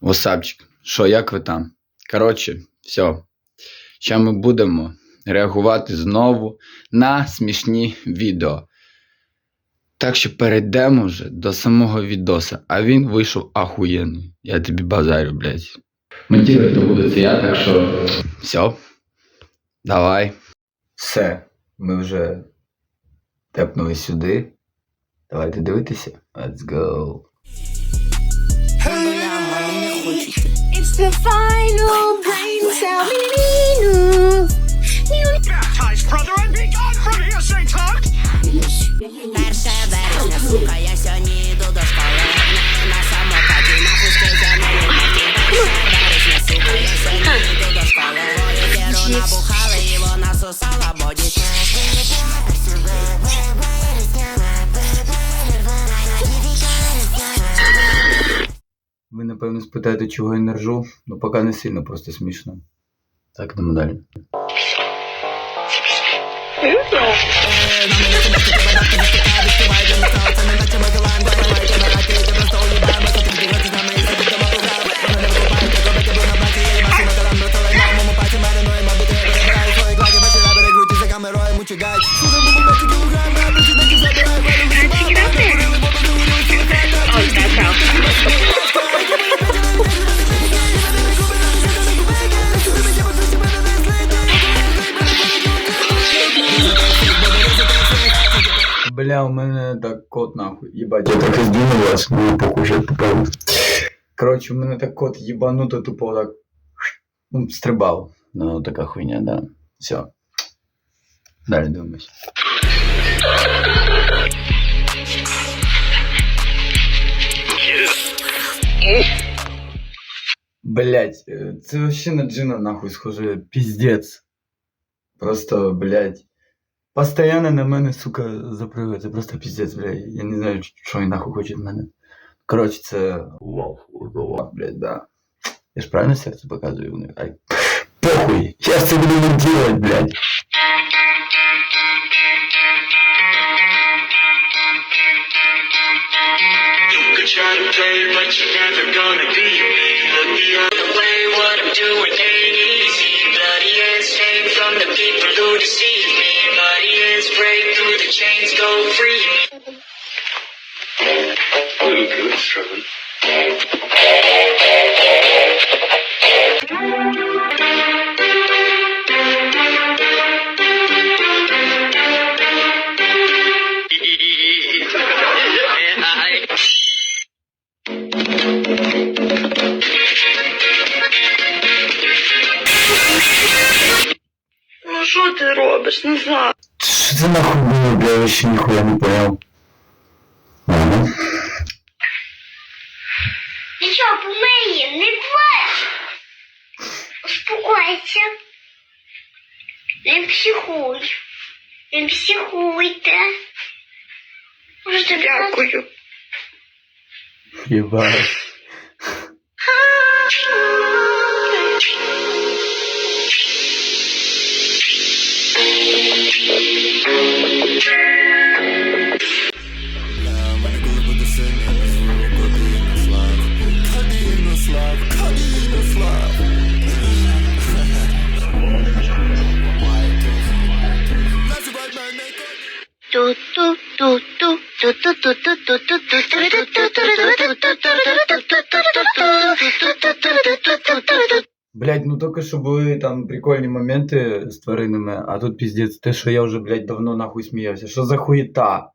Васапчик, що, як ви там? Коротше, все. Ще ми будемо реагувати знову на смішні відео. Так що перейдемо вже до самого відоса, а він вийшов ахуєнний. Я тобі базарю, блядь. Монтувати буде це я, так що. Все. Давай. Все, ми вже тепнули сюди. Давайте дивитися. Let's go. It's the final brain cell напевно спитаєте, чого я не ржу, ну поки не сильно, просто смішно. Так, йдемо далі. Бля, у мене так кот нахуй. Єбать, я так і здвинув вас, ну похуй, що попав. Коротше, у мене так кот єбануто тупо так. Ну, стрибав. Ну, така хуйня, да. Все. Далі дивимось. Блять, це вообще на джина нахуй схоже, пиздец. Просто, блять. Постоянно на мене, сука, запрыгує. Це просто пиздец, блядь. Я не знаю, що він нахуй хоче від мене. Коротше, це. Лав, блядь, да. Я ж правильно серце показую у. Ай. Похуй! Я це буду не делать, блядь. Try to play, but you're never gonna be. Look the other way, what I'm doing ain't easy. Bloody hands hang from the people who deceive chains, go free me. Little good, struggling. Ну що ти робиш, Назар? Що це нахуй було, бля, я ще ніхуя не понял. Ладно. Ти що, помиє? Не плач. Успокойся. Не психуй. Не психуйте. Дякую. Ебать. Блять, ну тільки що були там прикольні моменти з тваринами, а тут піздець, те, що я вже, блядь, давно нахуй сміявся. Що за хуєта?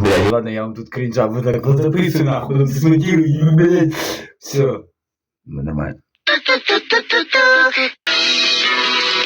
Блядь, ладно, я вам тут крінжа буду так записываю, нахуй, тут смонтирую, блядь. Все. Нормально.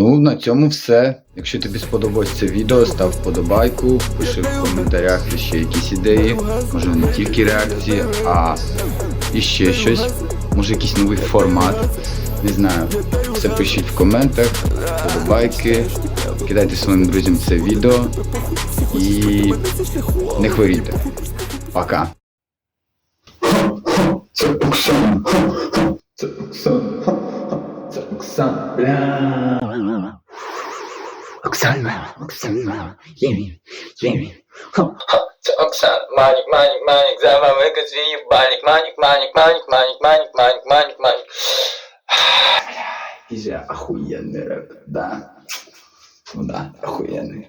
Ну, на цьому все. Якщо тобі сподобалось це відео, став вподобайку, пиши в коментарях ще якісь ідеї, може не тільки реакції, а і ще щось, може якийсь новий формат. Не знаю. Все пишіть в коментах, вподобайки, кидайте своїм друзям це відео і не хворійте. Пока. Це Оксан. Це Оксан. Це Оксан. Бля. Оксана, Оксана, Ємін. Це Оксан, манік, манік, манік, за вами свій банік, манік, манік, манік, манік, манік, манік, манік, манік. Бля, охуєнний реп, да. Ну да, охуєнний.